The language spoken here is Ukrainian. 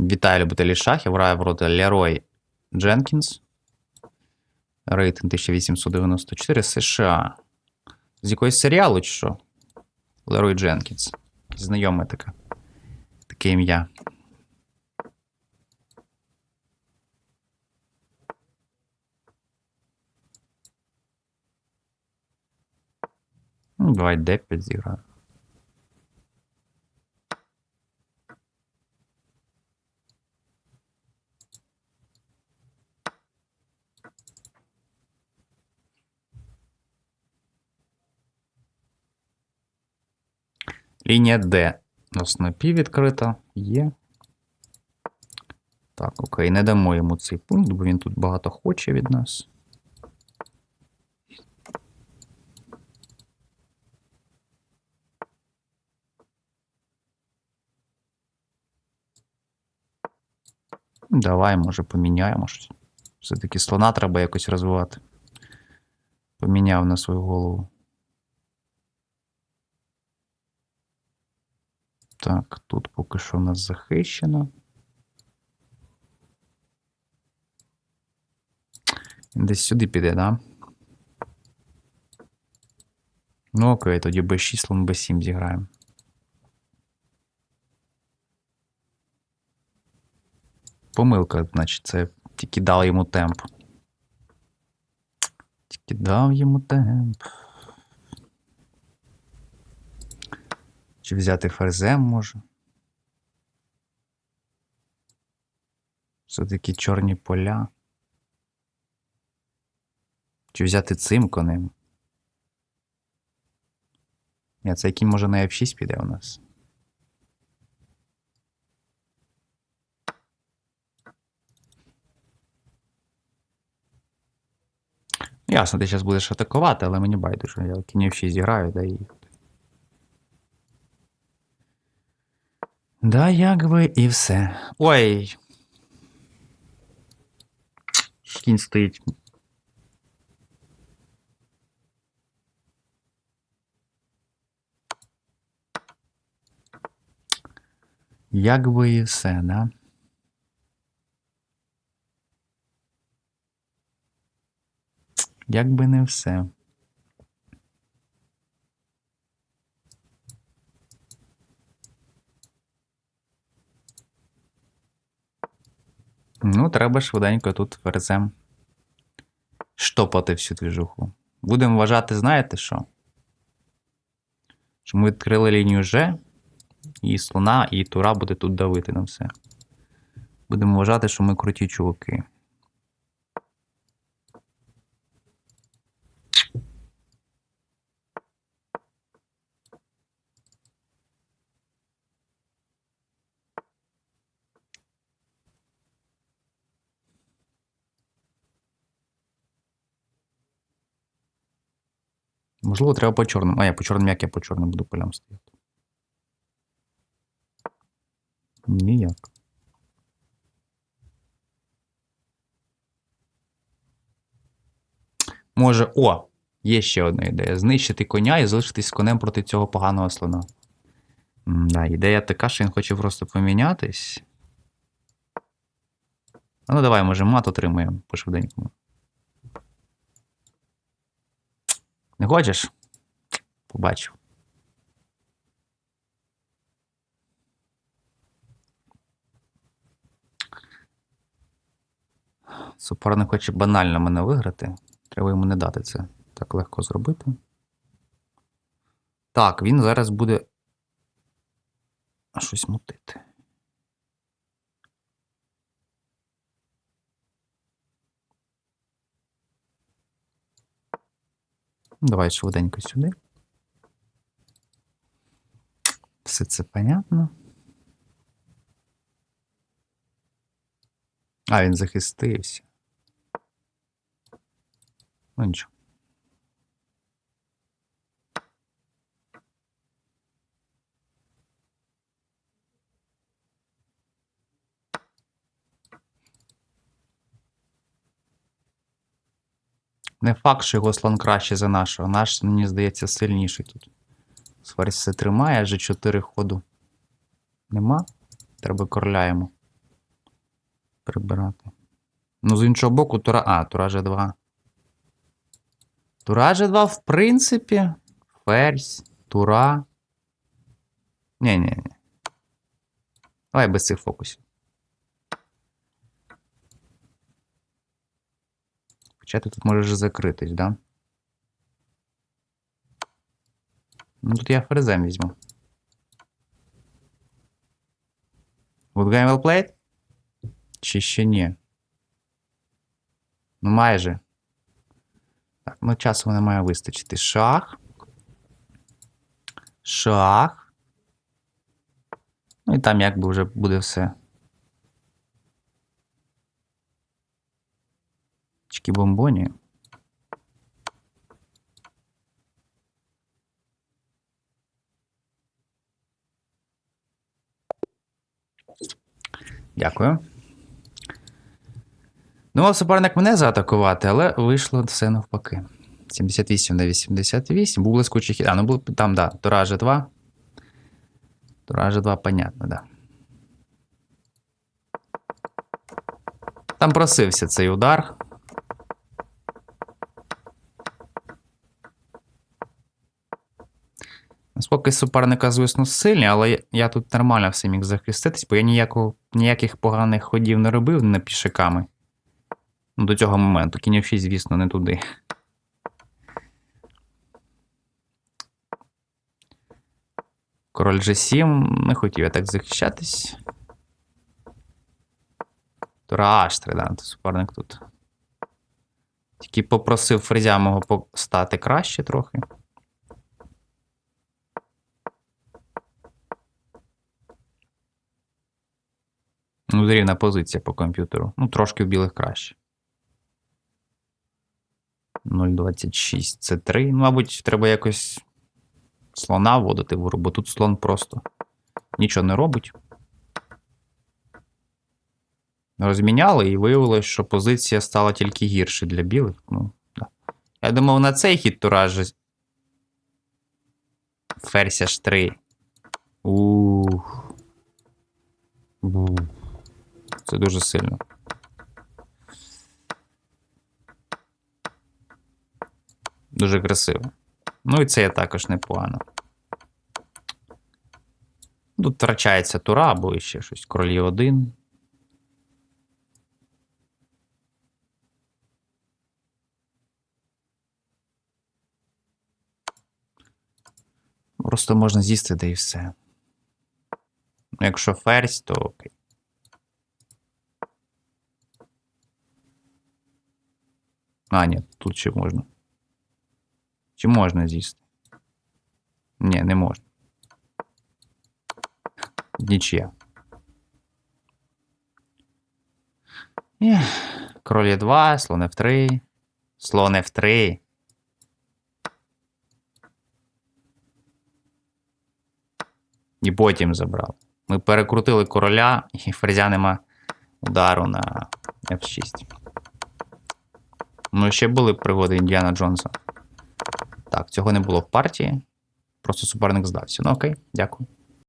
Вітаю любителі шахів. Грає проти Лерой Дженкінс. Рейтинг 1894 США. З якогось серіалу чи що? Лерой Дженкінс. Знайоме таке. Таке ім'я. Ну, давай D5 зіграю. Лінія D на снопі відкрита. Є. Так, окей, не дамо йому цей пункт, бо він тут багато хоче від нас. Давай, може, поміняємо щось. Все-таки слона треба якось розвивати. Поміняв на свою голову. Так, тут поки що в нас захищено. Десь сюди піде, да? Ну окей, тоді B6, слон B7 зіграємо. Помилка, значить, це тільки дав йому темп. Тільки дав йому темп. Чи взяти ферзем може? Все-таки чорні поля. Чи взяти цим конем? Ні, це який може на F6 піде у нас. Ясно, ти зараз будеш атакувати, але мені байдуже. Я кінь F6 зіграю, да і. Да, якби і все. Ой. Кінь стоїть. Якби і все, да? Якби не все. Ну, треба швиденько тут верзем штопати всю двіжуху. Будемо вважати, знаєте що? Що ми відкрили лінію Ж, і слона, і тура буде тут давити на все. Будемо вважати, що ми круті чуваки. Можливо, треба по чорному. А я по чорному, як я по чорному буду полям стояти. Ніяк. Може, о! Є ще одна ідея. Знищити коня і залишитись конем проти цього поганого слона. Да, ідея така, що він хоче просто помінятись. Ну, давай, може, мат отримаємо по швиденькому. Не хочеш? Побачив. Суперник хоче банально мене виграти. Треба йому не дати це так легко зробити. Так, він зараз буде щось мутити. Давай швиденько сюди. Все це понятно. А, він захистився. Ну нічого. Не факт, що його слон краще за нашого. Наш, мені здається, сильніший тут. Ферзь все тримає, вже 4 ходу. Нема. Треба короля йому. прибирати. Ну, з іншого боку, тура. А, тура G2. Тура G2, в принципі. Ферзь, тура. ні ні ні Давай без цих фокусів. Хоча ти тут можеш закритись, да? Ну тут я ферзем візьму. Good game well played? Чи ще ні? Ну майже. Так, ну часу не має вистачити. Шах. Шах. Ну і там якби вже буде все. Чкі бомбоні. Дякую. Думав суперник мене заатакувати, але вийшло все навпаки. 78 на 88. Був блискучий хід. А, ну був там, да. Тура G2. Тура G2, понятно, да. Там просився цей удар. Споки суперника, звісно, сильні, але я, тут нормально все міг захиститись, бо я ніякого, ніяких поганих ходів не робив не пішаками. Ну, до цього моменту. Кінь 6, звісно, не туди. Король G7, не хотів я так захищатись. Тура H3, да, то суперник тут. Тільки попросив фрезя мого стати краще трохи. Ну, рівна позиція по комп'ютеру. Ну, трошки в білих краще. 0,26 це 3. Ну, мабуть, треба якось слона вводити в гру, бо тут слон просто нічого не робить. Розміняли і виявилось, що позиція стала тільки гірше для білих. Ну, да. Я думав, на цей хід тураж ферзь аж 3. Ух. Бух. Це дуже сильно. Дуже красиво. Ну і це є також непогано. Тут втрачається тура або ще щось. Королі 1. Просто можна з'їсти, да і все. Ну, Якщо ферзь, то окей. А, ні, тут ще можна. Чи можна з'їсти? Ні, не можна. Нічия. Є. Король є 2, слон F3. Слон F3. І потім забрав. Ми перекрутили короля, і ферзя нема удару на F6. Ну, ще були пригоди Індіана Джонса. Так, цього не було в партії. Просто суперник здався. Ну окей, дякую.